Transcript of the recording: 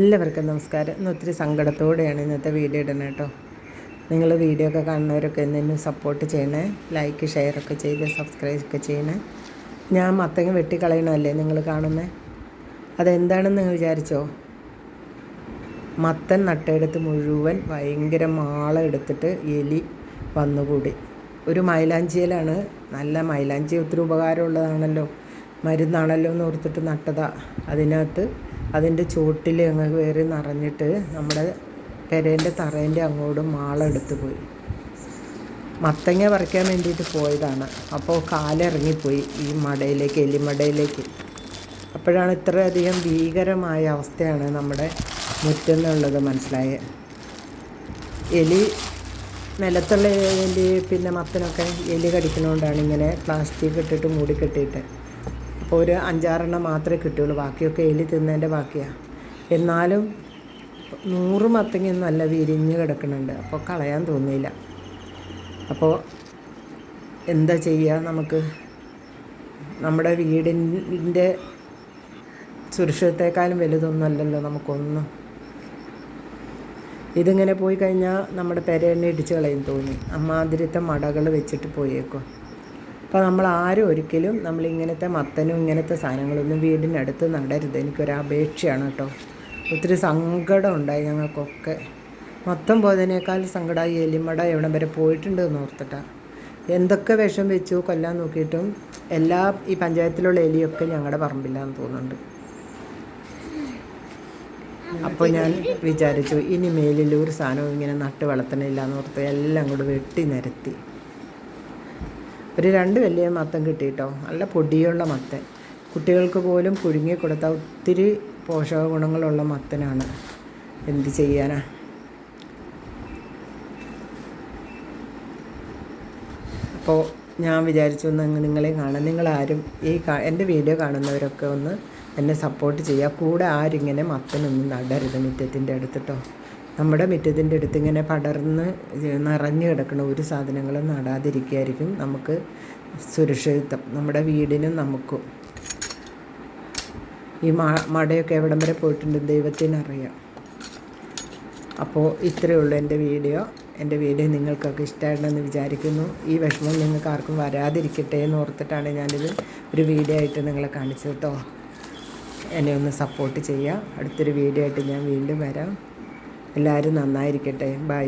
എല്ലാവർക്കും നമസ്കാരം. ഇന്ന് ഒത്തിരി സങ്കടത്തോടെയാണ് ഇന്നത്തെ വീഡിയോ ഇടുന്നത് കേട്ടോ. നിങ്ങൾ വീഡിയോ ഒക്കെ കാണുന്നവരൊക്കെ എന്നെ സപ്പോർട്ട് ചെയ്യണേ. ലൈക്ക് ഷെയർ ഒക്കെ ചെയ്ത് സബ്സ്ക്രൈബ് ഒക്കെ ചെയ്യണേ. ഞാൻ മത്തങ്ങ വെട്ടിക്കളയണമല്ലേ നിങ്ങൾ കാണുന്നത് അതെന്താണെന്ന് നിങ്ങൾ വിചാരിച്ചോ? മത്തൻ നട്ടെടുത്ത് മുഴുവൻ ഭയങ്കര മാള എടുത്തിട്ട് എലി വന്നുകൂടി. ഒരു മൈലാഞ്ചിയിലാണ്. നല്ല മൈലാഞ്ചി ഒത്തിരി ഉപകാരമുള്ളതാണല്ലോ. മരുന്നാണല്ലോ എന്ന് ഓർത്തിട്ട് നട്ടതാണ് അതിനകത്ത് അതിന്റെ ചുവട്ടിൽ അങ്ങ് കയറി നിറഞ്ഞിട്ട് നമ്മുടെ പെരേന്റെ തറേന്റെ അങ്ങോട്ടും മാളെടുത്ത് പോയി. മത്തങ്ങ പറിക്കാൻ വേണ്ടിയിട്ട് പോയതാണ്. അപ്പോൾ കാലിറങ്ങിപ്പോയി ഈ മടയിലേക്ക് എലിമടയിലേക്ക്. അപ്പോഴാണ് ഇത്രയധികം ഭീകരമായ അവസ്ഥയാണ് നമ്മുടെ മുറ്റെന്നുള്ളത് മനസ്സിലായത് എലി നിലത്തുള്ള എലി പിന്നെ മത്തനൊക്കെ എലി കടിക്കുന്നതുകൊണ്ടാണ് ഇങ്ങനെ പ്ലാസ്റ്റിക് ഇട്ടിട്ട് മൂടി കെട്ടിയിട്ട്. അപ്പോൾ ഒരു അഞ്ചാറെണ്ണം മാത്രമേ കിട്ടുകയുള്ളൂ ബാക്കിയൊക്കെ എലി തിന്നതിന്റെ ബാക്കിയാണ് എന്നാലും നൂറ് മത്തങ്ങ നല്ല വിരിഞ്ഞ് കിടക്കുന്നുണ്ട്. അപ്പോൾ കളയാൻ തോന്നിയില്ല. അപ്പോൾ എന്താ ചെയ്യുക നമുക്ക്? നമ്മുടെ വീടിന്റെ സുരക്ഷിതത്തെക്കാളും വലുതൊന്നുമല്ലല്ലോ നമുക്കൊന്നും. ഇതിങ്ങനെ പോയി കഴിഞ്ഞാൽ നമ്മുടെ പെരയെണ്ണ ഇടിച്ച് കളയും തോന്നി. അമ്മാതിരത്തെ മടകൾ വെച്ചിട്ട് പോയേക്കും. അപ്പോൾ നമ്മൾ ആരും ഒരിക്കലും നമ്മൾ ഇങ്ങനത്തെ മത്തനും ഇങ്ങനത്തെ സാധനങ്ങളൊന്നും വീടിനടുത്ത് നടരുത്. എനിക്കൊരു അപേക്ഷയാണ് കേട്ടോ. ഒത്തിരി സങ്കടം ഉണ്ടായി ഞങ്ങൾക്കൊക്കെ. മൊത്തം പോയതിനേക്കാൾ സങ്കടമായി എലിമട എവിടെ വരെ പോയിട്ടുണ്ട് എന്ന് ഓർത്തിട്ടാണ് എന്തൊക്കെ വിഷം വെച്ചു കൊല്ലാൻ നോക്കിയിട്ടും എല്ലാ ഈ പഞ്ചായത്തിലുള്ള എലിയൊക്കെ ഞങ്ങളുടെ പറമ്പില്ലാന്ന് തോന്നുന്നുണ്ട്. അപ്പോൾ ഞാൻ വിചാരിച്ചു ഇനി മേലിൽ ഒരു സാധനവും ഇങ്ങനെ നട്ട് വളർത്തണില്ല എന്ന് ഓർത്ത് എല്ലാം കൂടെ വെട്ടി നിരത്തി. ഒരു രണ്ട് വലിയ മത്തം കിട്ടിയിട്ടോ. നല്ല പൊടിയുള്ള മത്തൻ. കുട്ടികൾക്ക് പോലും പുഴുങ്ങി കൊടുത്താൽ ഒത്തിരി പോഷക ഗുണങ്ങളുള്ള മത്തനാണ്. എന്ത് ചെയ്യാനാ? അപ്പോൾ ഞാൻ വിചാരിച്ചു ഒന്ന് നിങ്ങളെ കാണാം നിങ്ങളാരും ഈ എന്റെ വീഡിയോ കാണുന്നവരൊക്കെ ഒന്ന് എന്നെ സപ്പോർട്ട് ചെയ്യുക കൂടെ ആരിങ്ങനെ മത്തനൊന്നും നടരുത് മുറ്റത്തിന്റെ അടുത്തിട്ടോ നമ്മുടെ മുറ്റത്തിന്റെ അടുത്ത് ഇങ്ങനെ പടർന്ന് നിറഞ്ഞു കിടക്കുന്ന ഒരു സാധനങ്ങളും നടാതിരിക്കുകയായിരിക്കും നമുക്ക് സുരക്ഷിതത്വം നമ്മുടെ വീടിനും നമുക്കും. ഈ മടയൊക്കെ എവിടം വരെ പോയിട്ടുണ്ട് ദൈവത്തിനറിയാം. അപ്പോൾ ഇത്രയേ ഉള്ളൂ എന്റെ വീഡിയോ. എന്റെ വീഡിയോ നിങ്ങൾക്കൊക്കെ ഇഷ്ടമായിട്ടുണ്ടെന്ന് വിചാരിക്കുന്നു. ഈ വിഷമം നിങ്ങൾക്ക് ആർക്കും വരാതിരിക്കട്ടെ എന്ന് ഓർത്തിട്ടാണ് ഞാനിത് ഒരു വീഡിയോ ആയിട്ട് നിങ്ങളെ കാണിച്ചത് കേട്ടോ. എന്നെ ഒന്ന് സപ്പോർട്ട് ചെയ്യുക. അടുത്തൊരു വീഡിയോ ആയിട്ട് ഞാൻ വീണ്ടും വരാം. എല്ലാവരും നന്നായിരിക്കട്ടെ. ബൈ